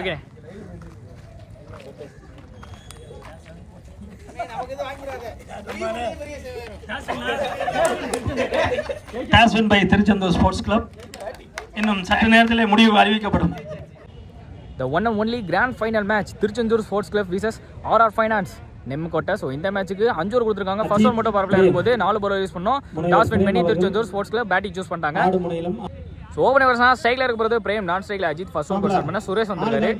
Okay toss win by Tiruchendur sports club இன்னும் சற்று நேரத்திலே முடிவு அறிவிக்கப்படும். The one and only grand final match Tiruchendur sports club versus RR finance Nemmakottai so இந்த மேட்ச்சுக்கு அஞ்சு ஓவர் கொடுத்துருக்காங்க. ஃபர்ஸ்ட் ஓவர் மட்டும் பரவலாக இருக்கும்போது நாலு ஓவர் யூஸ் பண்ணோம். டாஸ் வின் பண்ணி Tiruchendur sports club batting choose பண்ணிட்டாங்க. ஆடு முனையிலும் ஸோ ஓவன் எவர்ஸ்னா ஸ்ட்ரைக்கில் இருக்க போகிறது பிரேம் நான் ஸ்ட்ரைக்கில் அஜித் ஃபர்ஸ்ட் ஓவர் ஸ்டார்ட் பண்ண சுரேஷ் வந்திருக்காரு.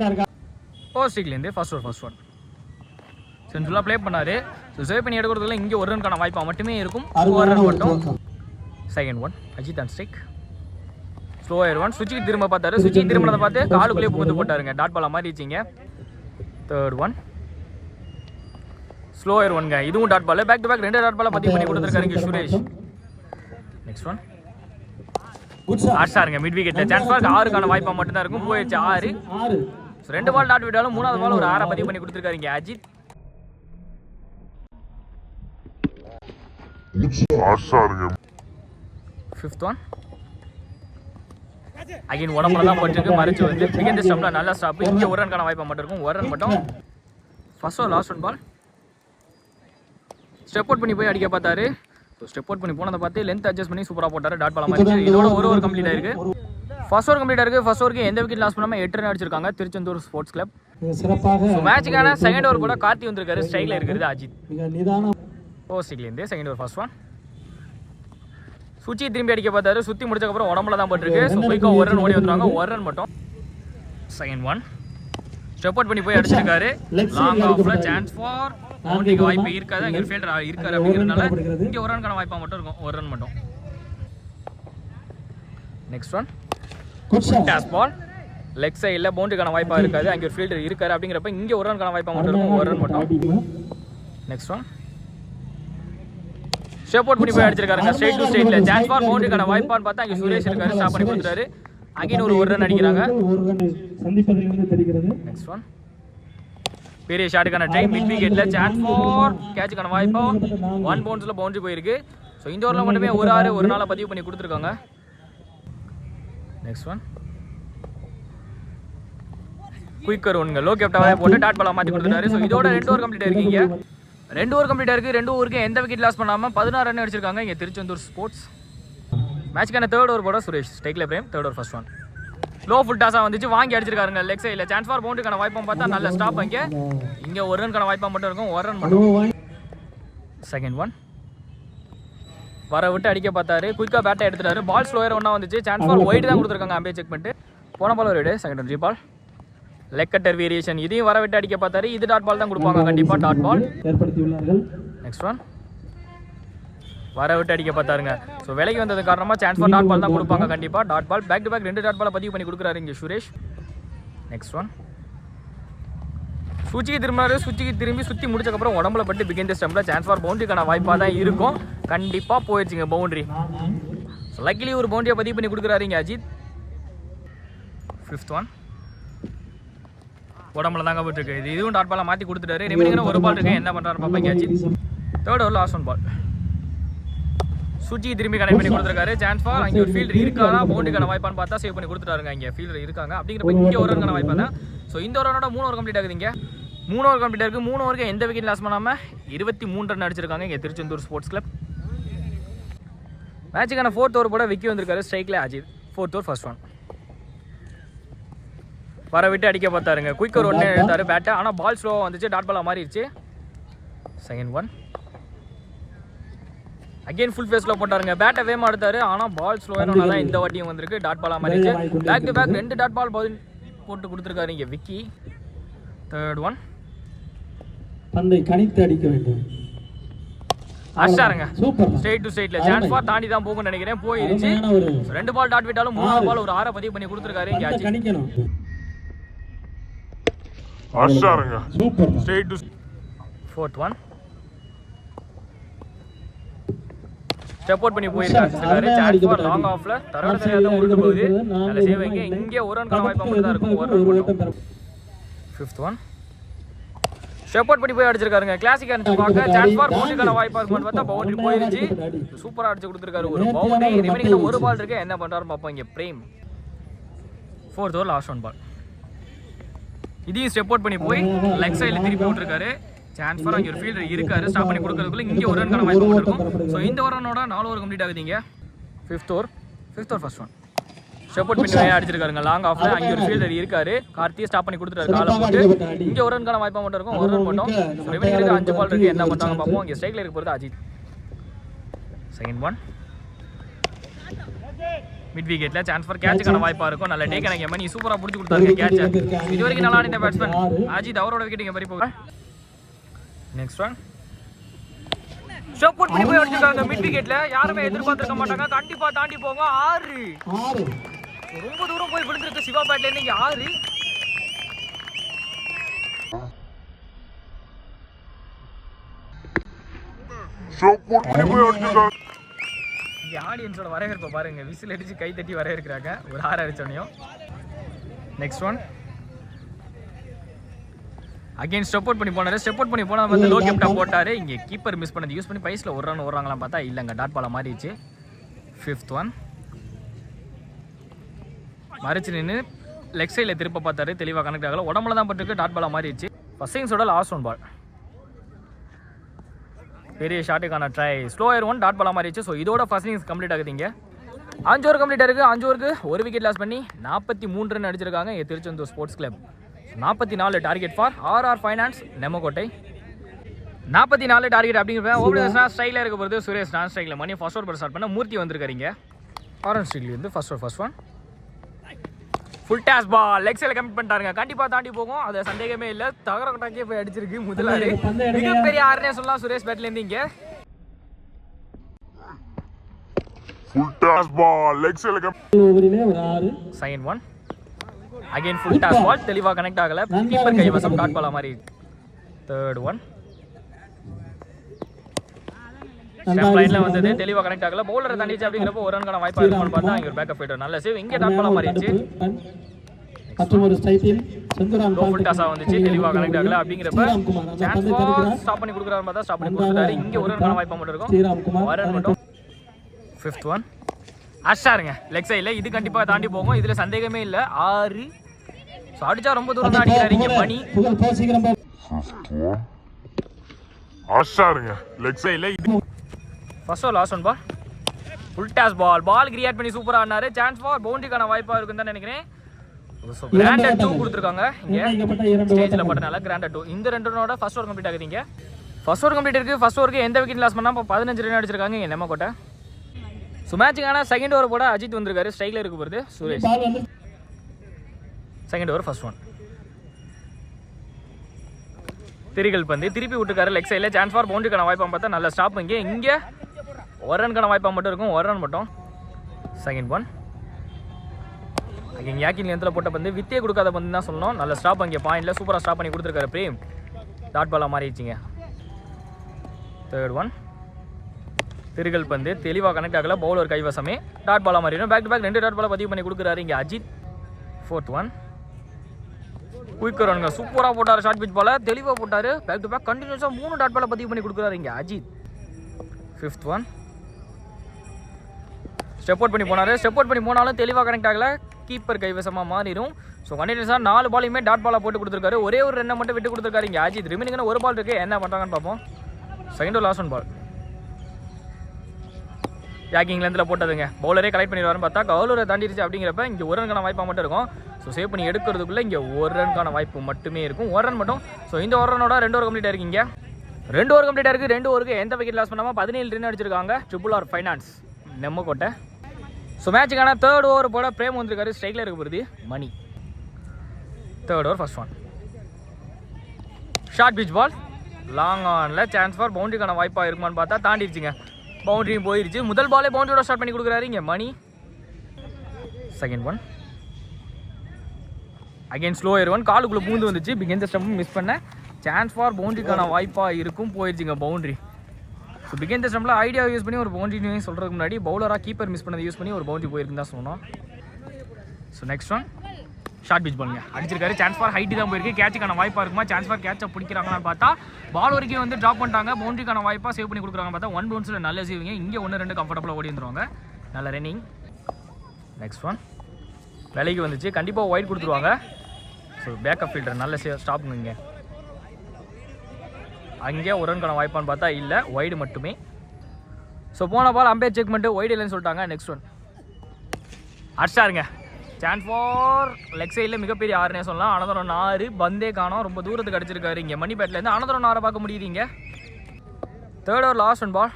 ஓ ஸ்ட்ரைக்லேருந்து ஃபர்ஸ்ட் ஓவர் ஃபர்ஸ்ட் ஒன் சென்சுலாக ப்ளே பண்ணாரு. ஸோ சேவ் பண்ணி எடுக்கிறதுல இங்கே ஒரு ரன்கான வாய்ப்பாக மட்டுமே இருக்கும். ஒரு ரன் மட்டும் second one Ajit and strike slow one சுச்சிக்கு திரும்ப பார்த்தாரு. சுச்சி திரும்பினதை பார்த்து காலுக்குள்ளேயே புகுந்து போட்டாருங்க. டாட் பாலா மாதிரி வச்சிங்க தேர்ட் ஒன் ஸ்லோ ஒன்ங்க இதுவும் dot ball back to back ரெண்டு டாட் பாலை பதிவு பண்ணி கொடுத்துருக்காரு இங்கே சுரேஷ். நெக்ஸ்ட் ஒன் ஆட்ஸாருங்க மிட் விக்கெட்ல சான்ஸ் ஃபார் ஆறுக்கான வாய்ப்பாக மட்டும்தான் இருக்கும். போயிடுச்சு ஆறு. ரெண்டு பால் டாட் விட்டாலும் மூணாவது பால் ஒரு ஆறை பதிவு பண்ணி கொடுத்துருக்காரு இங்கே அஜித். ஃபிஃப்த் ஒன் அகைன் உடம்புல தான் போட்டுருக்கு மறைச்சு வந்து பிகெண்ட் ஸ்டம்ப்ல நல்ல ஸ்டாப் இங்கே ஒரு ரன்கான வாய்ப்பாக மட்டும் இருக்கும். ஒரு ரன் மட்டும். First over last one ball step out பண்ணி போய் அடிக்க பார்த்தாரு. ஸோ ஸ்டெப் அவுட் பண்ணி போனதை பார்த்து லென்த் அட்ஜஸ்ட் பண்ணி சூப்பராக போட்டாரு. டாட் பால் மாதிரி இதோட ஒரு ஓவர் கம்ப்ளீட் ஆயிருக்கு. ஃபர்ஸ்ட் ஓவர் கம்ப்ளீட் ஆயிருக்கு. ஃபர்ஸ்ட் ஓவருக்கு எந்த விக்கெட் லாஸ் பண்ணாமல் எட்டு ரன் அடிச்சிருக்காங்க. திருச்செந்தூர் ஸ்போர்ட்ஸ் கிளப் சிறப்பாக மேட்சுக்கான செகண்ட் ஓவர் கூட கார்த்தி வந்திருக்காரு. ஸ்ட்ரைக்கில் இருக்கிறது அஜித். ஓசிக்லேருந்து செகண்ட் ஓவர் ஃபர்ஸ்ட் ஒன் சுச்சி திரும்பி அடிக்க பார்த்தாரு. சுற்றி முடிச்சக்கப்புறம் உடம்புல தான் போட்டிருக்கு ஸோ குயிக்காக ஒரு ரன் ஓடி வந்துருவாங்க. ஒரு ரன் மட்டும். செகண்ட் ஒன் ஸ்டெப் அவுட் பண்ணி போய் அடிச்சிருக்காரு. லாங் ஆஃப்ல சான்ஸ் ஃபார் பவுண்டரிக்கு வாய்ப்பு இருக்காது? அங்கே ஃபீல்டர் இருக்காரு அப்படிங்கிறதுனால இங்கே ஒரு ரன்கான வாய்ப்பாக மட்டும் இருக்கும். ஒரு ரன் மட்டும். Next one days ball leg சைடில் பவுண்டரிக்கான வாய்ப்பாக இருக்காது. அங்கே ஒரு ஃபீல்டர் இருக்காரு அப்படிங்கிறப்ப இங்கே ஒரு ரன்கான வாய்ப்பாக மட்டும் இருக்கும். ஒரு ரன் மட்டும். நெக்ஸ்ட் ஒன் ஸ்டெப் அவுட் பண்ணி போய் அடிச்சிருக்காருங்க. ஸ்ட்ரைட் டு ஸ்ட்ரைட்ல சான்ஸ் ஃபார் பவுண்டரிக்கான வாய்ப்பான்னு பார்த்தா அங்கே சுரேஷ் இருக்காரு. ஸ்டாப் பண்ணி கொடுத்துறாரு அகைன் ஒரு ஒரு ரன் அடிக்கிறாங்க ஒரு ரன் சந்திப்பதிலிருந்து தெரிகிறது. நெக்ஸ்ட் ஒன் பெரிய ஷாட்டுக்கான டைம் மிட் விக்கெட்ல சான்ஸ் ஃபார் கேட்சுக்கான வாய்ப்பா. ஒன் பவுன்ஸ்ல பவுண்டரி போயிருக்கு. ஸோ இந்த ஓவரில் மட்டுமே ஒரு ஆறு ஒரு நாளை பதிவு பண்ணி கொடுத்துருக்காங்க. நெக்ஸ்ட் ஒன் குயிக்கர் ஒன்றுங்க லோ கேப்டாவே போட்டு டாட் பாலா மாற்றி கொடுத்துட்டாரு. ஸோ இதோட ரெண்டு ஓவர் கம்ப்ளீட் ஆயிருக்கீங்க. ரெண்டு ஓவர் கம்ப்ளீட் ஆயிருக்கு. ரெண்டு ஓவருக்கு எந்த விக்கெட் லாஸ் பண்ணாமல் பதினாறு ரன் அடிச்சிருக்காங்க. இங்கே திருச்செந்தூர் ஸ்போர்ட்ஸ் மேட்ச்க்கான தேர்ட் ஓவர் போட Suresh. ஸ்டேக்ல Prem. Third over first one low full டாஸாக வந்துச்சு. வாங்கி அடிச்சிருக்காருங்க. லெக் சைடில் சான்ஸ் ஃபார் பவுண்டரிக்கான வாய்ப்பும் பார்த்தா நல்ல ஸ்டாப் அங்கே. இங்கே ஒரு ரன்கான வாய்ப்பாக மட்டும் இருக்கும். ஒரு ரன் மட்டும் செகண்ட் ஒன் வர விட்டு அடிக்க பார்த்தாரு. குயிக்காக பேட்டை எடுத்துட்டாரு. பால் ஸ்லோயர் ஒன்றா வந்துச்சு. சான்ஸ் ஃபார் ஒயிட் தான் கொடுத்துருக்காங்க. அம்பே செக் பண்ணிட்டு. போன பால் ஒரு second one ball leg cutter variation இதையும் வர விட்டு அடிக்க பார்த்தாரு. இது டாட் பால் தான் கொடுப்பாங்க. கண்டிப்பாக டாட் பால் நெக்ஸ்ட் ஒன் வர விட்டு அடிக்க பார்த்தாருங்க. ஸோ விலைக்கு வந்தது காரணமாக சான்ஸ் ஃபார் டாட் பால் தான் கொடுப்பாங்க கண்டிப்பாக dot ball back to back ரெண்டு டாட் பாலை பதிவு பண்ணி கொடுக்குறாரு இங்கே சுரேஷ். நெக்ஸ்ட் ஒன் சுச்சிக்கு திரும்பினாரு சுச்சிக்கு திரும்பி சுற்றி முடிச்சக்கப்புறம் உடம்புல பட்டு பிகின் ஸ்டம்பில் சான்ஸ் ஃபார் பவுண்டரிக்கான வாய்ப்பாக தான் இருக்கும். கண்டிப்பாக போயிடுச்சுங்க பவுண்டரி ஸோ லக்கிலி ஒரு பவுண்டரியை பதிவு பண்ணி கொடுக்குறாரு இங்கே அஜித். ஃபிஃப்த் ஒன் உடம்புல தாங்க போட்டுருக்கு இது இதுவும் டாட் பாலை மாற்றி கொடுத்துட்டாரு. ரிமைனிங்கான ஒரு பால் இருக்கு. என்ன பண்ணுறாரு பாப்பா அஜித். தேர்ட் ஒரு லாஸ்ட் ஒன் பால் சுஜி திரும்பி கனெக்ட் பண்ணி கொடுத்துருக்காரு. சான்ஸ் ஃபார் அங்கே ஒரு ஃபீல்டர் இருக்காரா? பவுண்டரிக்கான வாய்ப்பான்னு பார்த்தா சேவ் பண்ணி கொடுத்துட்டாருங்க இங்கே. ஃபீல்டர் இருக்காங்க. அப்படிங்கிறப்ப இங்கே ஒரு ரன்கான வாய்ப்பு தான் ஸோ இந்த ஒரு ரனோட மூணு ஓவர் கம்ப்ளீட் ஆகுது இங்கே. மூணு ஓவர் கம்ப்ளீட் ஆகுது மூணு ஓவருக்கு எந்த விக்கெட் லாஸ் பண்ணாமல் இருபத்தி மூணு ரன் அடிச்சிருக்காங்க இங்கே திருச்செந்தூர் ஸ்போர்ட்ஸ் கிளப் மேட்சுக்கான ஃபோர்த் ஓவர் போட விக்கி வந்திருக்காரு ஸ்ட்ரைக்கில் Ajit. Fourth over first one வர விட்டு அடிக்க பார்த்தாருங்க. குயிக்கர் ஒன்று எடுத்தாரு. பேட்டை ஆனால் பால் ஸ்லோவாக வந்துச்சு. டாட் பாலாக மாறிடுச்சு. செகண்ட் ஒன் அகைன் ஃபுல் ஃபேஸ்ல போட்டாருங்க. பேட்டை வேமா எடுத்தாரு. ஆனால் பால் ஸ்லோவாக தான் இந்த வாட்டியும் வந்திருக்கு. டாட் பாலாக மாறிடுச்சு பேக் டு பேக் ரெண்டு டாட் பால் போட்டு கொடுத்துருக்காரு இங்கே விக்கி. தேர்ட் ஒன் பந்தை கணித்து அடிக்க வேண்டும். அடிச்சாருங்க. சூப்பர். ஸ்ட்ரெயிட் டு ஸ்ட்ரெயிட்ல சான்ஸ் ஃபார் தாண்டி தான் போகும்னு நினைக்கிறேன். போயிருச்சு. ரெண்டு பால் டாட் விட்டாலும் மூணாவது பால் ஒரு ஆறை பதிவு பண்ணி கொடுத்துருக்காரு. இங்கே கணிக்கணும். அடிச்சாருங்க. Super. Straight to fourth one step out பண்ணி போயிருக்காரு. சான்ஸ் ஃபார் லாங் ஆஃப்ல தரோட சரியாக தான் உருண்டு போகுது. நல்ல சேவ். இங்கே ஒரு ரன் வாய்ப்பாக மட்டும் தான் இருக்கும். ஒரு run fifth one step out பண்ணி போய் அடிச்சிருக்காருங்க. கிளாசிக் அடிச்சு பார்க்க. சான்ஸ் ஃபார் பவுண்டரிக்கான வாய்ப்பாக இருக்கும்னு பார்த்தா பவுண்டரி போயிருச்சு சூப்பராக அடிச்சு கொடுத்துருக்காரு. ஒரு பவுண்டரி ரிமைனிங் ஒரு பால் இருக்கு. என்ன பண்ணுறாரு பார்ப்போம். இங்கே Prem fourth over last one ball இதையும் ஸ்டெப் அவுட் பண்ணி போய் லெக் சைடில் திருப்பி விட்டுருக்காரு. சான்ஸ் ஃபார் அங்கே ஒரு ஃபீல்டர் இருக்காரு. ஸ்டாப் பண்ணி கொடுக்கறதுக்குள்ள இங்கே ஒரு ரன்கான வாய்ப்பு இருக்கும் ஸோ இந்த ஓவரனோட நாலு ஓவர் கம்ப்ளீட் ஆகுதுங்க. Fifth over fifth over first one out பண்ணி அடிச்சிருக்காருங்க. லாங் ஆஃப்ல அங்கே ஒரு ஃபீல்டர் இருக்காரு. கார்த்தியை ஸ்டாப் பண்ணி கொடுத்துட்டாரு. காலை போட்டு. இங்கே ஒரு ரன்கான வாய்ப்பாக மட்டும் இருக்கும். ஒரு ரன் மட்டும். ரெவனிக்கு அஞ்சு பால் இருக்கு. என்ன பண்ணுறாங்க பார்ப்போம். இங்கே ஸ்ட்ரைக்கில் இருக்க போகிறது அஜித். செகண்ட் ஒன் மிட் விக்கெட்ல சான்ஸ் ஃபார் கேட்சுக்கான வாய்ப்பா இருக்கும். நல்ல டேக் எனக்கு எமனி சூப்பரா புடிச்சு கொடுத்தாரு. கேட்ச் இது வரைக்கும் நல்லா ஆடின பேட்ஸ்மேன் அஜித் அவரோட விக்கெட் இங்க பறி போக நெக்ஸ்ட் ஒன் ஷோப் புட் பண்ணி போய் அடிச்சிருக்காங்க மிட் விக்கெட்ல யாருமே எதிர்பார்த்திருக்க மாட்டாங்க. கண்டிப்பா தாண்டி ஆறு. ஆறு. ரொம்ப தூரம் போய் விழுந்திருக்கு சிவா பேட்ல இருந்து இங்க ஆறு இங்க ஆடியன்ஸோட வரவேற்பை பாருங்க. விசில் அடிச்சு கை தட்டி வரவேற்கிறாங்க. ஒரு ஆறு அடிச்சோனையும். Next one again step out பண்ணி போனாரு. ஸ்டெப் அவுட் பண்ணி போனா வந்து லோ கேப்டா போட்டாரு. இங்க கீப்பர் மிஸ் பண்ணது. யூஸ் பண்ணி பைஸ்ல ஒரு ரன் ஓடுறாங்களாம் பார்த்தா இல்லைங்க. டாட் பால மாறிடுச்சு. ஃபிஃப்த் ஒன் மறைச்சு நின்று லெக் சைடில் திருப்ப பார்த்தாரு. தெளிவாக கனெக்ட் ஆகல. உடம்புல தான் பட்டிருக்கு. டாட் பாலா மாறிடுச்சு. இன்னிங்ஸோட லாஸ்ட் ஒன் பால் பெரிய ஷாட்டுக்கான ட்ரை ஸ்லோயர் ஒன் டாட் பாலா மாறிடுச்சு. ஸோ இதோட ஃபர்ஸ்ட் இன்னிங்ஸ் கம்ப்ளீட் ஆகுதுங்க அஞ்சு ஓவர் கம்ப்ளீட் ஆயிருக்கு அஞ்சு ஓவருக்கு ஒரு விக்கெட் லாஸ் பண்ணி நாற்பத்தி மூணு ரன் அடிச்சிருக்காங்க. திருச்செந்தூர் ஸ்போர்ட்ஸ் கிளப் நாற்பத்தி நாலு target for RR finance Nemmakottai நாற்பத்தி நாலு டார்கெட் அப்படிங்கிற ஓபனிங்ஸ்னா ஸ்ட்ரைக்கில் இருக்க போகிறது சுரேஷ் நான் ஸ்ட்ரைக்கில் மணி ஃபர்ஸ்ட் ஓவர் ஸ்டார்ட் பண்ண மூர்த்தி வந்திருக்காருங்க. Orange ஸ்ட்ரீட்லேருந்து first over first one full toss ball leg சைடில் கமிட் பண்ணிட்டாருங்க. கண்டிப்பாக தாண்டி போகும். அது சந்தேகமே இல்லை. தகர கொட்டாக்கே போய் அடிச்சிருக்கு முதலாளி. மிகப்பெரிய ஆறுனே சொல்லலாம் சுரேஷ் பேட்லேருந்து இங்கே. A ஓவரிலே ஒரு ஆறு. Second one again full toss ball தெளிவாக கனெக்ட் ஆகல. கீப்பர் கைவசம் டாட் பாலா மாதிரி. தேர்ட் ஒன் ஸ்டெப் லைன்ல வந்தது தெளிவாக கனெக்ட் ஆகல. பவுலரை தண்டிச்சு அப்படிங்கிறப்போ ஒரு ரன்கான வாய்ப்பா இருக்கும்னு பார்த்தா இங்க ஒரு பேக்கப் ஃபைட்டர் நல்ல சேவ் இங்கே டாட் பாலா மாறிடுச்சு. ரன். மற்றும் ஒரு ஸ்ட்ரைக்கில் செந்துராம் லோ ஃபுல் டாஸா வந்துச்சு. தெளிவாக கனெக்ட் ஆகல அப்படிங்கிறப்ப சான்ஸ் ஸ்டாப் பண்ணி கொடுக்குறாரு பார்த்தா ஸ்டாப் பண்ணி கொடுத்துட்டாரு. இங்க ஒரு ரன்கான வாய்ப்பா மட்டும் இருக்கும். ரன் மட்டும். ஃபிஃப்த் ஒன் அஷ்டாருங்க லெக் சைடில் இது கண்டிப்பாக தாண்டி போகும். இதில் சந்தேகமே இல்லை. ஆறு. ஸோ அடிச்சா ரொம்ப தூரம் தான் அடிக்கிறாரு இங்கே மணி. போ போ ஆஷாருங்க லெக் சைட்ல first over last one ball full toss ball ball create பண்ணி சூப்பராக ஆடினாரு. சான்ஸ் ஃபார் பவுண்டரிக்கான வாய்ப்பாக இருக்குன்னு தான் நினைக்கிறேன். ஸோ கிராண்டட் டூ கொடுத்துருக்காங்க இங்கே. ஸ்டேஜில் பட்டனால கிராண்டட் டூ இந்த ரெண்டு ரனோட ஃபர்ஸ்ட் ஓவர் கம்ப்ளீட் ஆகுது இங்கே ஃபர்ஸ்ட் ஓவர் கம்ப்ளீட் இருக்குது ஃபர்ஸ்ட் ஓவருக்கு எந்த விக்கெட் லாஸ் பண்ணால் இப்போ பதினஞ்சு ரன் அடிச்சிருக்காங்க. இங்கே நம்ம கோட்டை? ஸோ மேட்சுக்கான செகண்ட் ஓவர் போட அஜித் வந்திருக்காரு. ஸ்ட்ரைக்கில் இருக்க போகிறது Suresh. Second over first one திரிகள் பந்து. திருப்பி விட்டுருக்காரு லெக் சைடில் சான்ஸ் ஃபார் பவுண்டரிக்கான வாய்ப்பாக பார்த்தா நல்ல ஸ்டாப் இங்கே இங்கே. ஒரு ரன்கான வாய்ப்பாக மட்டும் இருக்கும். ஒரு ரன் மட்டும். செகண்ட் ஒன் அங்கே யாக்கின் எந்தில் போட்ட பந்து. வித்தியை கொடுக்காத பந்து தான் சொல்லணும். நல்ல ஸ்டாப் அங்கே பாயிண்டில் சூப்பராக ஸ்டாப் பண்ணி கொடுத்துருக்காரு பிரேம். டாட் பாலாக மாறிடுச்சிங்க. தேர்ட் ஒன் திருகல் பந்து தெளிவாக கனெக்ட் ஆகல. பவுலர் கைவசமே. டாட் பாலா மாறிடும். பேக் டு பேக் ரெண்டு டாட் பாலா பதிவு பண்ணி கொடுக்குறாரு இங்கே அஜித். ஃபோர்த் ஒன் குயிக்கர் ரன்ங்க சூப்பராக போட்டார் ஷார்ட் பிச் பால தெளிவாக போட்டார். பேக் டு பேக் கண்டினியூஸாக மூணு டாட் பாலை பதிவு பண்ணி கொடுக்குறாரு இங்கே Ajith. Fifth one step out பண்ணி போனார். ஸ்டெப் அவுட் பண்ணி போனாலும் தெளிவாக கனெக்ட் ஆகல. கீப்பர் கைவசமாக மாறிடும். ஸோ கண்டினியூஸாக நாலு பாலையுமே டாட் பாலாக போட்டு கொடுத்துருக்காரு. ஒரே ஒரு ரன்னை மட்டும் விட்டு கொடுத்துருக்காரு இங்கே அஜித். ரிமைனிங்கான ஒரு பால் இருக்குது என்ன பண்ணுறாங்கன்னு பார்ப்போம். செகண்ட் லாஸ்ட் ஒன் பால் ஜாக்கிங்லேருந்துல போட்டதுங்க. பவுலரே கலெக்ட் பண்ணிடுவாருன்னு பார்த்தா கவுலரை தாண்டிடுச்சு அப்படிங்கிறப்ப இங்கே ஒரு ரன்கான வாய்ப்பாக மட்டும் இருக்கும். ஸோ சேவ் பண்ணி எடுக்கிறதுக்குள்ளே இங்கே ஒரு ரன்கான வாய்ப்பு மட்டுமே இருக்கும். ஒரு ரன் மட்டும். ஸோ இந்த ஒரு ரனோட ரெண்டு ஒரு கம்ப்ளீட் இருக்கீங்க ரெண்டு ஓவர் கம்ப்ளீட் இருக்குது ரெண்டு ஓவருக்கு எந்த விக்கெட் லாஸ் பண்ணாமல் பதினேழு ரன் அடிச்சிருக்காங்க. Triple R finance Nemmakottai so மேட்சுக்கான third over போட பிரேம் வந்திருக்காரு. ஸ்ட்ரைக்கில் இருக்க போகிறது Mani third over first one short pitch ball long ஆனில் சான்ஸ் ஃபார் பவுண்டரிக்கான வாய்ப்பாக இருக்குமான்னு பார்த்தா தாண்டிடுச்சுங்க பவுண்டரியும் போயிருச்சு. முதல் பாலே பவுண்டரியோட ஸ்டார்ட் பண்ணி கொடுக்குறாரு. இங்கே Mani. Second one again slow one காலுக்குள்ளே பூந்து வந்துச்சு. பிக் எந்த ஸ்டெப்பும் மிஸ் பண்ண சான்ஸ் ஃபார் பவுண்டரிக்கான வாய்ப்பாக இருக்கும். போயிடுச்சுங்க பவுண்டரி ஸோ பிகேந்த ஸ்டெம்பில் ஐடியா யூஸ் பண்ணி ஒரு பவுண்டரி சொல்கிறதுக்கு முன்னாடி பவுலராக கீப்பர் மிஸ் பண்ணதை யூஸ் பண்ணி ஒரு பவுண்டரி போயிருக்குன்னு தான் சொன்னோம். So next one short pitch பண்ணுங்க அடிச்சிருக்காரு. சான்ஸ் ஃபார் ஹைட்டு தான் போயிருக்கு. கேட்சுக்கான வாய்ப்பாக இருக்குமா? சான்ஸ் ஃபார் கேட்சை பிடிக்கிறாங்கன்னு பார்த்தா பால் வரைக்கும் வந்து ட்ராப் பண்ணிட்டாங்க. பவுண்டரிக்கான வாய்ப்பாக சேவ் பண்ணி கொடுக்குறாங்க பார்த்தா ஒன் பவுன்ஸில் நல்ல சேவிங்க இங்கே ஒன்று ரெண்டு கம்ஃபர்டபுளாக ஓடி வந்துருவாங்க. நல்ல ரன்னிங் நெக்ஸ்ட் ஒன் விலைக்கு வந்துச்சு. கண்டிப்பாக ஒயிட் கொடுத்துருவாங்க. ஸோ பேக்கப் ஃபீல்டர் நல்ல ஸ்டாப்ங்க இங்கே அங்கே ஒரு ரன்கான வாய்ப்பான்னு பார்த்தா இல்லை. ஒய்டு மட்டுமே. ஸோ போன பால் அம்பேர் செக் பண்ணிட்டு ஒய்டு இல்லைன்னு சொல்லிட்டாங்க. நெக்ஸ்ட் ஒன் அடிச்சாருங்க சான்ஸ் ஃபார் லெக் சைடில் மிகப்பெரிய ஆறுனே சொல்லலாம். அனந்தரம் நாறு பந்தே காணோம். ரொம்ப தூரத்துக்கு அடிச்சிருக்காரு இங்கே. மணிப்பேட்டிலேருந்து அனந்தரம் நாரை பார்க்க முடியுதுங்க third over last one ball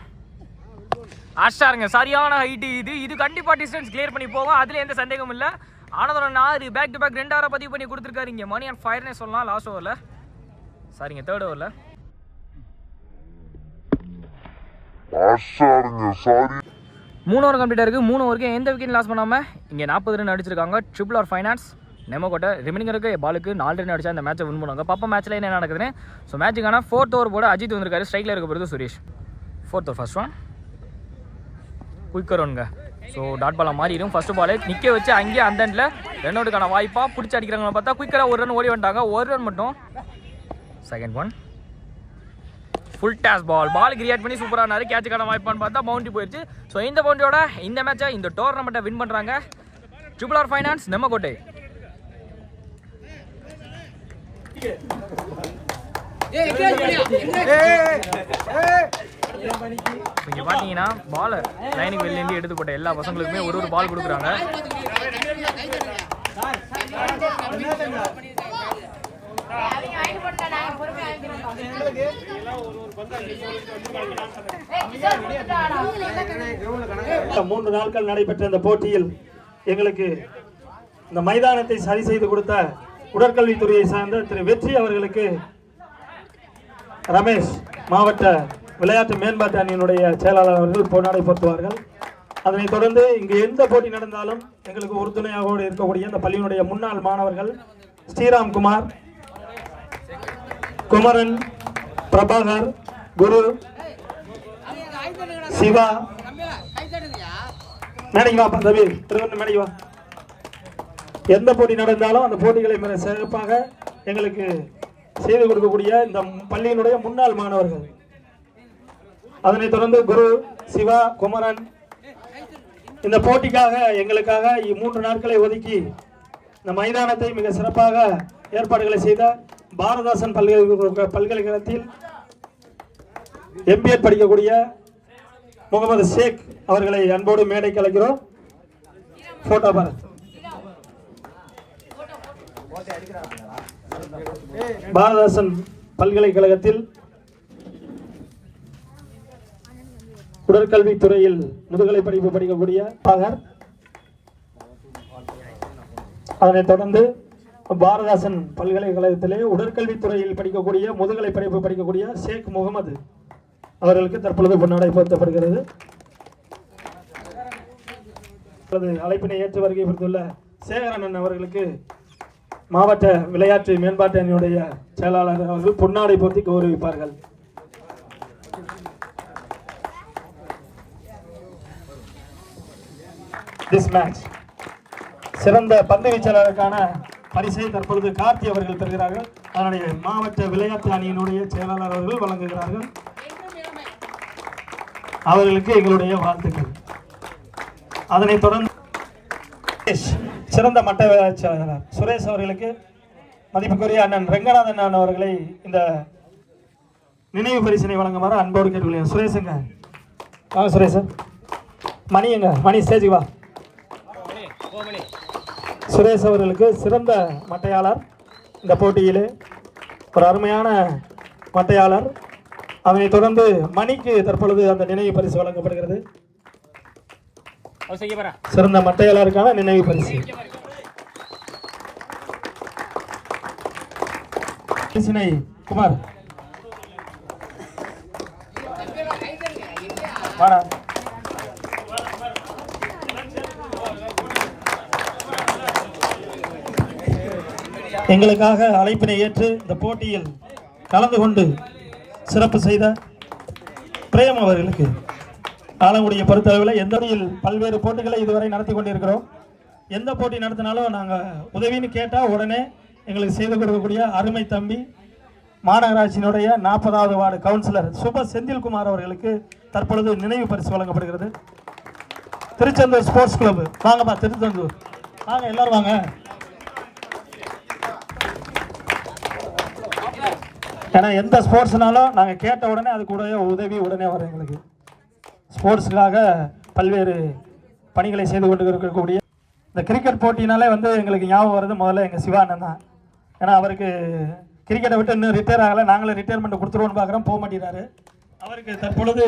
அடிச்சாருங்க சரியான ஹைட்டு இது. இது கண்டிப்பாக டிஸ்டன்ஸ் கிளியர் பண்ணி போவோம் அதில் எந்த சந்தேகமும் இல்லை. ஆனந்தரம் நாறு பேக் டு பேக் ரெண்டாயிரம் பதிவு பண்ணி கொடுத்துருக்காரு இங்கே. மணி அண்ட் ஃபயர்னே சொல்லலாம். லாஸ்ட் ஓவரில் சரிங்க. தேர்ட் ஓவரில் ஆஷாருங்க சாரி மூணு ஓவர் கம்ப்ளீட்டாக இருக்குது மூணு ஓவருக்கு எந்த விக்கெட் லாஸ் பண்ணாமல் இங்கே நாற்பது ரன் அடிச்சிருக்காங்க. Triple R finance Nemokottai remaining இருக்க. பாலுக்கு நாலு ரன் அடிச்சா இந்த மேட்சை வின் பண்ணுவாங்க. பாப்பா மேட்ச்சில் என்ன நடக்குதுன்னு? ஸோ மேட்சுக்கான ஃபோர்த் ஓவர் போட அஜித் வந்திருக்காரு. ஸ்ட்ரைக்கில் இருக்க போகிறது Suresh. Fourth over first one quicker ஒன்ங்க so dot பாலாக மாறிடும். ஃபர்ஸ்ட் பால் நிற்க வச்சு அங்கேயே அந்த எண்டில் ரன் அவுட்டுக்கான வாய்ப்பாக பிடிச்சி அடிக்கிறாங்க பார்த்தா குயிக்கராக ஒரு ரன் ஓடி வந்துட்டாங்க. ஒரு ரன் மட்டும். Second one full toss ball ball create பண்ணி சூப்பரானாரு கேட்சுக்கான வாய்ப்பான்னு பார்த்தா பவுண்டரி போயிடுச்சு ஸோ இந்த பவுண்டரியோட இந்த மேட்சை இந்த டோர்னமெண்ட்டை வின் பண்ணுறாங்க ட்ரிபிள் ஆர் ஃபைனான்ஸ் நெம்மக்கோட்டை இங்கே பார்த்தீங்கன்னா பாலை லைனுக்கு வெளிலேருந்து எடுத்து போட்ட எல்லா பசங்களுக்குமே ஒரு ஒரு பால் கொடுக்குறாங்க அவங்க வாங்கி போட்டா நாங்க பொறுமையா வாங்கிக்கிறோம் மூன்று நாட்கள் நடைபெற்ற இந்த போட்டியில் எங்களுக்கு இந்த மைதானத்தை சரி செய்து கொடுத்த உடற்கல்வித்துறையை சார்ந்த திரு வெற்றி அவர்களுக்கு ரமேஷ் மாவட்ட விளையாட்டு மேம்பாட்டு அணியினுடைய செயலாளர் அவர்கள் பொன்னாடை அதனைத் தொடர்ந்து இங்கு எந்த போட்டி நடந்தாலும் எங்களுக்கு உறுதுணையாக இருக்கக்கூடிய இந்த பள்ளியினுடைய முன்னாள் மாணவர்கள் ஸ்ரீராம் குமார் குமரன் பிரபாகர் குரு சிவா. மேடைக்கு வா தம்பி திருவண்ண மேடைக்கு வா. எந்த போட்டி நடந்தாலும் அந்த போட்டிகளை மிக சிறப்பாக எங்களுக்கு செய்து கொடுக்கக்கூடிய இந்த பள்ளியினுடைய முன்னாள் மாணவர்கள். அதனைத் தொடர்ந்து குரு சிவா குமரன் இந்த போட்டிக்காக எங்களுக்காக மூன்று நாட்களை ஒதுக்கி இந்த மைதானத்தை மிக சிறப்பாக ஏற்பாடுகளை செய்த பாரதாசன் பல்கலை பல்கலைக்கழகத்தில் எம்பிஏ படிக்கக்கூடிய முகமது ஷேக் அவர்களை அன்போடு மேடை கலைக்கிறோம். போட்டோ பாரத் பாரதாசன் பல்கலைக்கழகத்தில் உடற்கல்வித்துறையில் முதுகலை படிப்பு படிக்கக்கூடிய பாகர். அதனைத் தொடர்ந்து பாரதாசன் பல்கலைக்கழகத்திலே உடற்கல்வித்துறையில் படிக்கக்கூடிய முதுகலை படிப்பு படிக்கக்கூடிய ஷேக் முகமது அவர்களுக்கு தற்பொழுது பொன்னாடை பொருத்தப்படுகிறது தனது அழைப்பினை ஏற்று வருகை புரிந்துள்ள சேகரன் அவர்களுக்கு மாவட்ட விளையாட்டு மேம்பாட்டு அணியுடைய செயலாளர் அவர்கள் பொன்னாடை போர்த்தி கௌரவிப்பார்கள். திஸ் மேட்ச் சிறந்த பந்து வீச்சாளருக்கான பரிசை தற்பொழுது கார்த்தி அவர்கள் பெறுகிறார்கள் அதனுடைய மாவட்ட விளையாட்டு அணியினுடைய செயலாளர் அவர்கள் வழங்குகிறார்கள். அவர்களுக்கு எங்களுடைய வாழ்த்துக்கள். அதனைத் தொடர்ந்து சிறந்த மட்ட வேளாளர் சுரேஷ் அவர்களுக்கு மதிப்புக்குரிய அண்ணன் ரெங்கநாதன் அண்ணன் அவர்களை இந்த நினைவு பரிசனை வழங்குமாறு அன்போடு கேட்டுக்கொள்கிறேன். சுரேஷுங்க. வாங்க சுரேஷ். மணி எங்க? மணி ஸ்டேஜுக்கு வா. சுரேஷ் அவர்களுக்கு சிறந்த மட்டையாளர் இந்த போட்டியில். ஒரு அருமையான மட்டையாளர். அதனைத் தொடர்ந்து மணிக்கு தற்பொழுது அந்த நினைவு பரிசு வழங்கப்படுகிறது. சிறந்த மட்டையாளருக்கான நினைவு பரிசு. பரிசினை குமார். வாடா. எங்களுக்காக அழைப்பினை ஏற்று இந்த போட்டியில் கலந்து கொண்டு சிறப்பு செய்த பிரேம் அவர்களுக்கு ஆலங்குடியை பொறுத்தளவில் எந்த பல்வேறு போட்டிகளை இதுவரை நடத்தி கொண்டிருக்கிறோம். எந்த போட்டி நடத்தினாலும் நாங்கள் உதவின்னு கேட்டால் உடனே எங்களுக்கு செய்து கொடுக்கக்கூடிய அருமை தம்பி மாநகராட்சியினுடைய நாற்பதாவது வார்டு கவுன்சிலர் சுப செந்தில்குமார் அவர்களுக்கு தற்பொழுது நினைவு பரிசு வழங்கப்படுகிறது. Tiruchendur sports club. வாங்கப்பா திருச்செந்தூர். வாங்க எல்லாரும் வாங்க. ஏன்னா எந்த ஸ்போர்ட்ஸ்னாலும் நாங்கள் கேட்ட உடனே அது கூட உதவி உடனே வரும் எங்களுக்கு. ஸ்போர்ட்ஸுக்காக பல்வேறு பணிகளை செய்து கொண்டு இருக்கக்கூடிய இந்த கிரிக்கெட் போட்டினாலே வந்து எங்களுக்கு ஞாபகம் வருது முதல்ல எங்கள் சிவானந்த் தான். ஏன்னா அவருக்கு கிரிக்கெட்டை விட்டு இன்னும் ரிட்டையர் ஆகலை. நாங்களே ரிட்டையர்மெண்ட் கொடுத்துருவோன்னு பார்க்குறோம். போக மாட்டேறாரு. அவருக்கு தற்பொழுது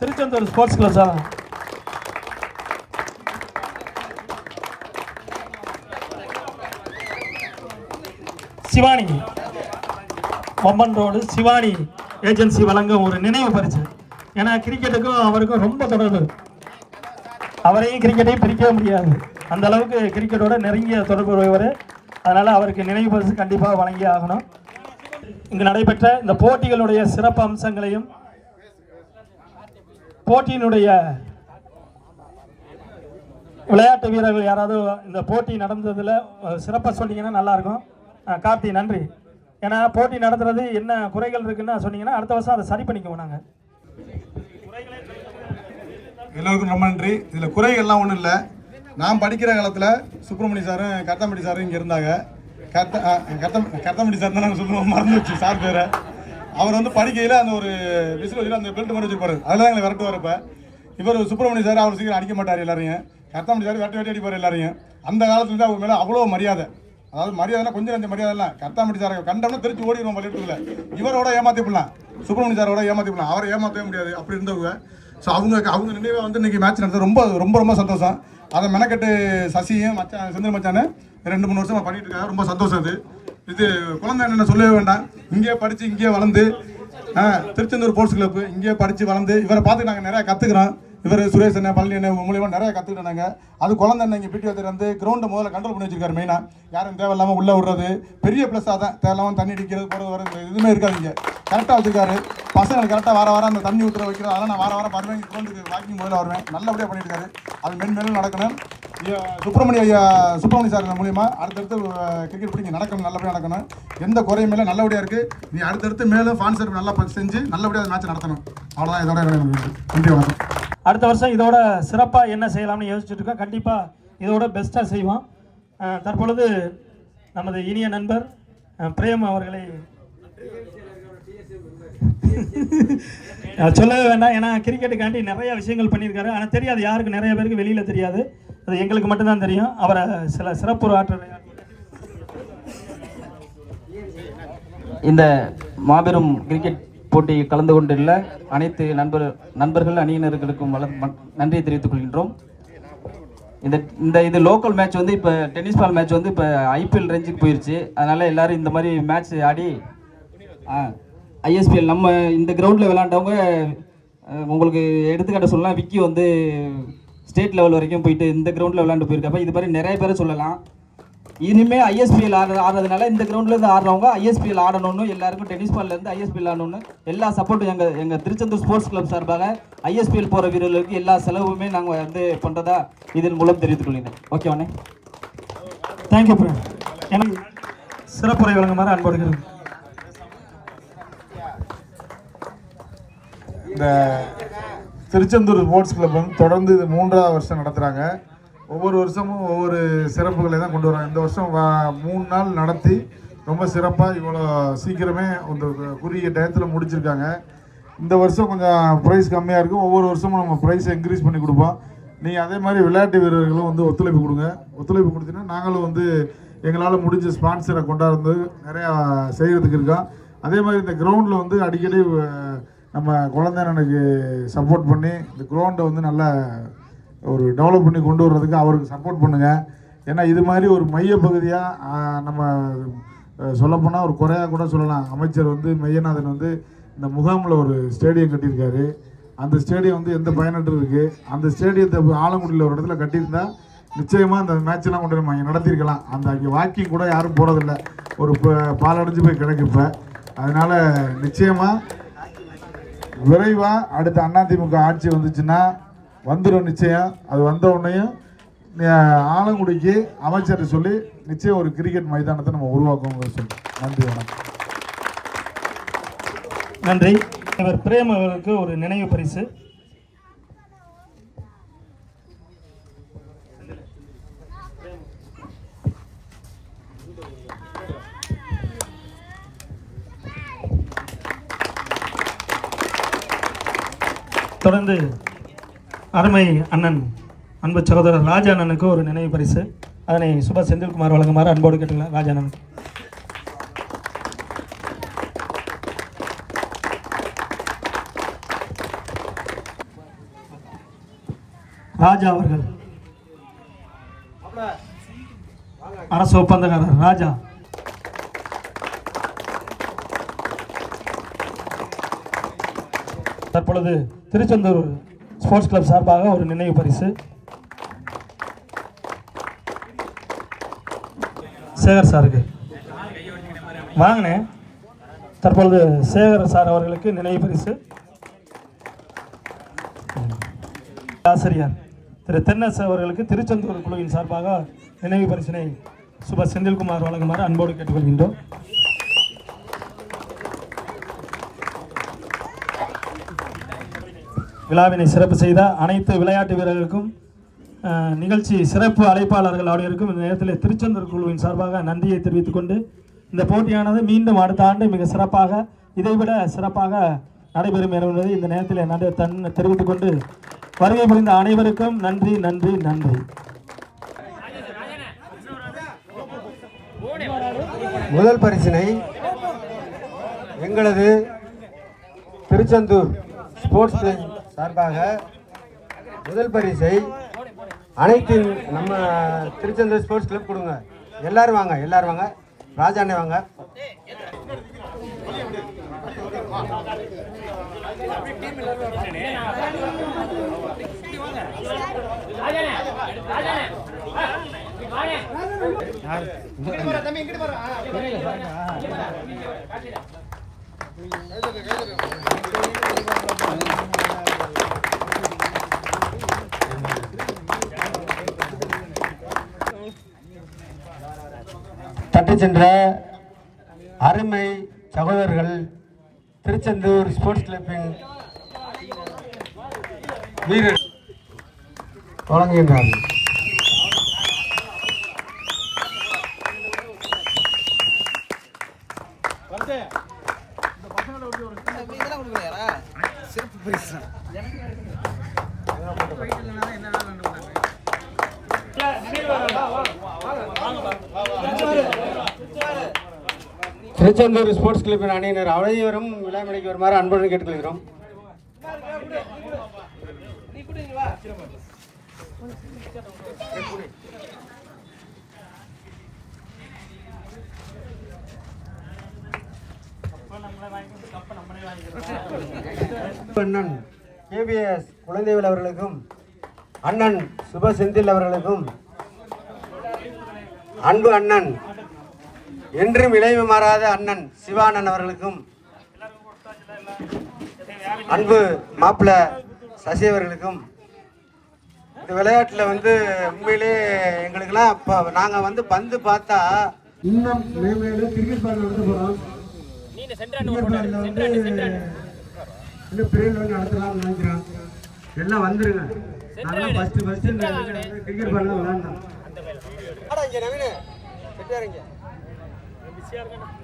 திருச்செந்தூர் ஸ்போர்ட்ஸ் கிளப் தான். சிவானி. பொம்மன் ரோடு சிவானி ஏஜென்சி வழங்கும் ஒரு நினைவு பரிசு. ஏன்னா கிரிக்கெட்டுக்கும் அவருக்கும் ரொம்ப தொடர்பு. அவரையும் கிரிக்கெட்டையும் பிரிக்கவே முடியாது. அந்த அளவுக்கு கிரிக்கெட்டோட நெருங்கிய தொடர்பு உடையவர் அதனால் அவருக்கு நினைவு பரிசு கண்டிப்பாக வழங்கி ஆகணும். இங்கு நடைபெற்ற இந்த போட்டிகளுடைய சிறப்பு அம்சங்களையும் போட்டியினுடைய விளையாட்டு வீரர்கள் யாராவது இந்த போட்டி நடந்ததில் சிறப்பாக சொன்னீங்கன்னா நல்லாயிருக்கும் கார்த்தி நன்றி. ஏன்னா போட்டி நடத்துறது என்ன குறைகள் இருக்குன்னு சொன்னீங்கன்னா அடுத்த வருஷம் அதை சரி பண்ணிக்குவோம் நாங்கள் எல்லோருக்கும் ரொம்ப நன்றி. இதில் குறைகள்லாம் ஒன்றும் இல்லை. நான் படிக்கிற காலத்தில் சுப்பிரமணி சாரும் கத்தம்பட்டி சாரும் இங்கே இருந்தாங்க. கர்த்த ஆ, கர்த்தாமடி சார் தான் நாங்கள் சொல்லுவோம். மறந்து வச்சு சார் பேரை. அவர் வந்து படிக்கையில் அந்த ஒரு விசில் வச்சு அந்த பெல்ட் மாதிரி வச்சுருப்பாரு அதில் தான் எங்களை விரட்டுவார் இப்போ. இவர் சுப்பிரமணி சார் அவர் சீக்கிரம் அடிக்க மாட்டார் எல்லாரையும். கத்தம்பட்டி சார் வெட்டி வெட்டி அடிப்பார் எல்லாரையும். அந்த காலத்துலேருந்து அவர் மேலே அவ்வளோ மரியாதை. அதாவது மரியாதைனா கொஞ்சம் கொஞ்சம் மரியாதை இல்லை. கத்தாம்பட்டி சாரை கண்டோம்னா திருச்சி ஓடிடுவோம் பள்ளிக்கூடத்தில். இவரோட ஏமாத்திப்படலாம் சுப்பிரமணிய சாரோட ஏமாத்திப்படலாம் அவரை ஏமாற்றவே முடியாது அப்படி இருந்தவங்க. ஸோ அவங்க அவங்க நினைவே வந்து இன்னைக்கு மேட்ச் நடந்தது ரொம்ப ரொம்ப ரொம்ப சந்தோஷம். அதை மெனக்கட்டு சசியும் மச்சான் செந்தில் மச்சானு ரெண்டு மூணு வருஷமாக பண்ணிட்டு இருக்காங்க. ரொம்ப சந்தோஷம் அது. இது குழந்தை என்ன சொல்லவே வேண்டாம். இங்கேயே படித்து இங்கேயே வளர்ந்து திருச்செந்தூர் ஸ்போர்ட்ஸ் கிளப் இங்கேயே படித்து வளர்ந்து இவரை பார்த்து நாங்கள் நிறையா கற்றுக்குறோம் இவர் சுரேஷ் அண்ணன் பழனி அண்ணன் மூலியமாக நிறைய கற்றுக்கிட்டோம் அது குழந்தை அண்ணன் இங்கே பிடி வந்து கிரவுண்டை முதல்ல கண்ட்ரோல் பண்ணி வச்சிருக்காரு மெயினாக யாரும் தேவையில்லாமல் உள்ளே விடுறது. பெரிய ப்ளஸ்ஸாக தான் தேவையில்லாமல் தண்ணி அடிக்கிறது போகிறது வரது எதுவுமே இருக்காது இங்கே. கரெக்டாக வச்சிருக்காரு. பசங்களுக்கு கரெக்டாக வார வாரம் அந்த தண்ணி ஊற்றுற வைக்கிறது அதெல்லாம் நான் வார வாரம் வருவேன் கிரவுண்டுக்கு வாக்கிங் முதல்ல வருவேன். நல்லபடியாக பண்ணியிருக்காரு. அது அது மென்மேலும் நடக்கணும். சுப்பிரமணிய ஐயா சுப்பிரமணிய சார் மூலியமா அடுத்தடுத்து கிரிக்கெட் பிடிங்க நடக்கணும். நல்லபடியாக நடக்கணும். எந்த குறையும் மேலே நல்லபடியாக இருக்குது நீ அடுத்தடுத்து மேலும் ஃபான்சர் நல்லா செஞ்சு நல்லபடியாக அந்த மேட்ச் நடத்தணும். அவ்வளோதான் இதோட நன்றி. நன்றி வணக்கம். அடுத்த வருஷம் இதோட சிறப்பாக என்ன செய்யலாம்னு யோசிச்சுட்டு இருக்கோம். கண்டிப்பாக இதோட பெஸ்ட்டாக செய்வோம். தற்பொழுது நமது இனிய நண்பர் பிரேம் அவர்களை சொல்லவே வேண்டாம். ஏன்னா கிரிக்கெட்டுக்காண்டி நிறைய விஷயங்கள் பண்ணியிருக்காரு. ஆனால் தெரியாது யாருக்கு நிறைய பேருக்கு வெளியில் தெரியாது. அது எங்களுக்கு மட்டும்தான் தெரியும். அவரை சில சிறப்பு ஆற்ற இந்த மாபெரும் கிரிக்கெட் போட்டியில் கலந்து கொண்டுள்ள அனைத்து நண்பர் நண்பர்கள் அணியினர்களுக்கும் வள ம- நன்றியை தெரிவித்துக் கொள்கின்றோம். இந்த இந்த இது லோக்கல் மேட்ச் வந்து இப்போ டென்னிஸ் பால் மேட்ச் வந்து இப்போ ஐபிஎல் ரேஞ்சுக்கு போயிடுச்சு அதனால் எல்லோரும் இந்த மாதிரி மேட்ச் ஆடி ஐஎஸ்பிஎல் நம்ம இந்த கிரவுண்டில் விளாண்டவங்க உங்களுக்கு எடுத்துக்காட்ட சொல்லலாம் விக்கி வந்து ஸ்டேட் லெவல் வரைக்கும் போயிட்டு இந்த கிரவுண்டில் விளாண்டு போயிருக்கப்ப இது மாதிரி நிறைய பேரை சொல்லலாம். இனிமே ஐஎஸ்பிஎல் ஆடுற ஆடுறதுனால இந்த கிரவுண்ட்ல இருந்து ஆடுறவங்க ஐஎஸ்பிஎல் ஆடணும்னு எல்லாருக்கும் டென்னிஸ் பால்ல இருந்து ஐஎஸ்பிஎல் ஆடணும்னு எல்லா சப்போர்ட்டும் எங்க எங்க திருச்செந்தூர் ஸ்போர்ட்ஸ் கிளப் சார்பாக ஐஎஸ்பிஎல் போற வீரர்களுக்கு எல்லா செலவுமே நாங்க வந்து பண்றதா இதன் மூலம் தெரிவித்துக் கொள்கிறேன். ஓகே அண்ணே. தேங்க்யூ பிரேம் எனக்கு சிறப்புரை வழங்குமாறு அன்படுகிறது இந்த திருச்செந்தூர் ஸ்போர்ட்ஸ் கிளப் வந்து தொடர்ந்து இது மூன்றாவது வருஷம் நடத்துகிறாங்க ஒவ்வொரு வருஷமும் ஒவ்வொரு சிறப்புகளை தான் கொண்டு வராங்க. இந்த வருஷம் வா- மூணு நாள் நடத்தி ரொம்ப சிறப்பாக இவ்வளோ சீக்கிரமே அந்த குறுகிய டயத்தில் முடிச்சிருக்காங்க. இந்த வருஷம் கொஞ்சம் ப்ரைஸ் கம்மியாக இருக்கும். ஒவ்வொரு வருஷமும் நம்ம ப்ரைஸை இன்க்ரீஸ் பண்ணி கொடுப்போம். நீங்கள் அதே மாதிரி விளையாட்டு வீரர்களும் வந்து ஒத்துழைப்பு கொடுங்க. ஒத்துழைப்பு கொடுத்தீங்கன்னா நாங்களும் வந்து எங்களால் முடிஞ்ச ஸ்பான்சரை கொண்டாந்து நிறையா செய்கிறதுக்கு இருக்கோம். அதே மாதிரி இந்த கிரவுண்டில் வந்து அடிக்கடி நம்ம நம்ம குழந்தைனனுக்கு சப்போர்ட் பண்ணி இந்த கிரவுண்டை வந்து நல்லா ஒரு டெவலப் பண்ணி கொண்டு வர்றதுக்கு அவருக்கு சப்போர்ட் பண்ணுங்கள் ஏன்னா இது மாதிரி ஒரு மையப்பகுதியாக நம்ம சொல்லப்போனால் ஒரு குறையாக கூட சொல்லலாம். அமைச்சர் வந்து மையநாதன் வந்து இந்த முகாமில் ஒரு ஸ்டேடியம் கட்டியிருக்காரு. அந்த ஸ்டேடியம் வந்து எந்த பயனற்று இருக்குது அந்த ஸ்டேடியத்தை ஆலங்குடியில் ஒரு இடத்துல கட்டியிருந்தா நிச்சயமாக அந்த மேட்ச்லாம் கொண்டு நம்ம இங்கே நடத்தியிருக்கலாம். அந்த அங்கே வாக்கிங் கூட யாரும் போகிறதில்ல ஒரு பால் பாலடைஞ்சு போய் கிடக்கு இப்போ. அதனால் நிச்சயமாக விரைவாக அடுத்த அதிமுக ஆட்சி வந்துச்சுன்னா வந்துடும் நிச்சயம். அது வந்த உடனேயும் ஆலங்குடிக்கு அமைச்சர் சொல்லி நிச்சயம் ஒரு கிரிக்கெட் மைதானத்தை நம்ம உருவாக்கணும் சொல்லி. நன்றி வணக்கம். நன்றி. இவர் பிரேம் அவருக்கு ஒரு நினைவு பரிசு. தொடர்ந்து அருமை அண்ணன் அன்பு சகோதரர் ராஜா அண்ணனுக்கு ஒரு நினைவு பரிசு. அதனை சுபா செந்தில்குமார் வழங்குமாறு அன்போடு கேட்டுக்கலாம் ராஜா அண்ணன். ராஜா அவர்கள். அரசு ஒப்பந்தக்காரர் ராஜா. தற்பொழுது திருச்செந்தூர் ஸ்போர்ட்ஸ் கிளப் சார்பாக ஒரு நினைவு பரிசு. சேகர் சாருக்கு. வாங்கினேன் தற்பொழுது சேகர் சார் அவர்களுக்கு நினைவு பரிசு. ஆசிரியர் திரு தென்னஸ் அவர்களுக்கு திருச்செந்தூர் குழுவின் சார்பாக நினைவு பரிசினை சுப செந்தில்குமார் வழங்குமாறு அன்போடு கேட்டுக்கொள்கின்றோம். விழாவினை சிறப்பு செய்த அனைத்து விளையாட்டு வீரர்களுக்கும் நிகழ்ச்சி சிறப்பு அழைப்பாளர்கள் ஆடியோருக்கும் இந்த நேரத்தில் திருச்செந்தூர் குழுவின் சார்பாக நன்றியை தெரிவித்துக் கொண்டு இந்த போட்டியானது மீண்டும் அடுத்த ஆண்டு மிக சிறப்பாக இதைவிட சிறப்பாக நடைபெறும் என்பதை இந்த நேரத்தில் நட தன் தெரிவித்துக் கொண்டு வருகை புரிந்த அனைவருக்கும் நன்றி நன்றி நன்றி. முதல் பரிசினை எங்களது திருச்செந்தூர் ஸ்போர்ட்ஸ் சார்பாக முதல் பரிசை அனைத்து நம்ம திருச்செந்தூர் ஸ்போர்ட்ஸ் கிளப் கொடுங்க. எல்லாரும் வாங்க எல்லாரும் வாங்க. ராஜாண்ணே வாங்க. தட்டு சென்ற அருமை சகோதரர்கள் திருச்செந்தூர் ஸ்போர்ட்ஸ் கிளப்பின் வீரர். வழங்குகின்றார்கள் திருச்செந்தூர் ஸ்போர்ட்ஸ் கிளப்பின் அணியினர் அனைவரும் விழா வருமாறு அன்புடன் கேட்டுக்கொள்கிறோம். அண்ணன் கேபிஎஸ் குழந்தைகள் அவர்களுக்கும் அண்ணன் சுப செந்தில் அவர்களுக்கும் அன்பு அண்ணன் என்றும் இளைவு மாறாத அண்ணன் சிவானன் அவர்களுக்கும் அன்பு மாப்பிள்ள சசி அவர்களுக்கும். இந்த விளையாட்டில் வந்து உண்மையிலே எங்களுக்கெல்லாம் இப்போ நாங்கள் வந்து பந்து பார்த்தா இன்னும் மேலும் கிரிக்கெட் பால் நடத்த போகிறோம் இன்னும் பெரிய லெவல் நடத்தலாம்னு நினைக்கிறோம். எல்லாம் வந்துருங்க. நாங்களாம் ஃபஸ்ட்டு ஃபஸ்ட்டு கிரிக்கெட் பால் தான் শেয়ার করেন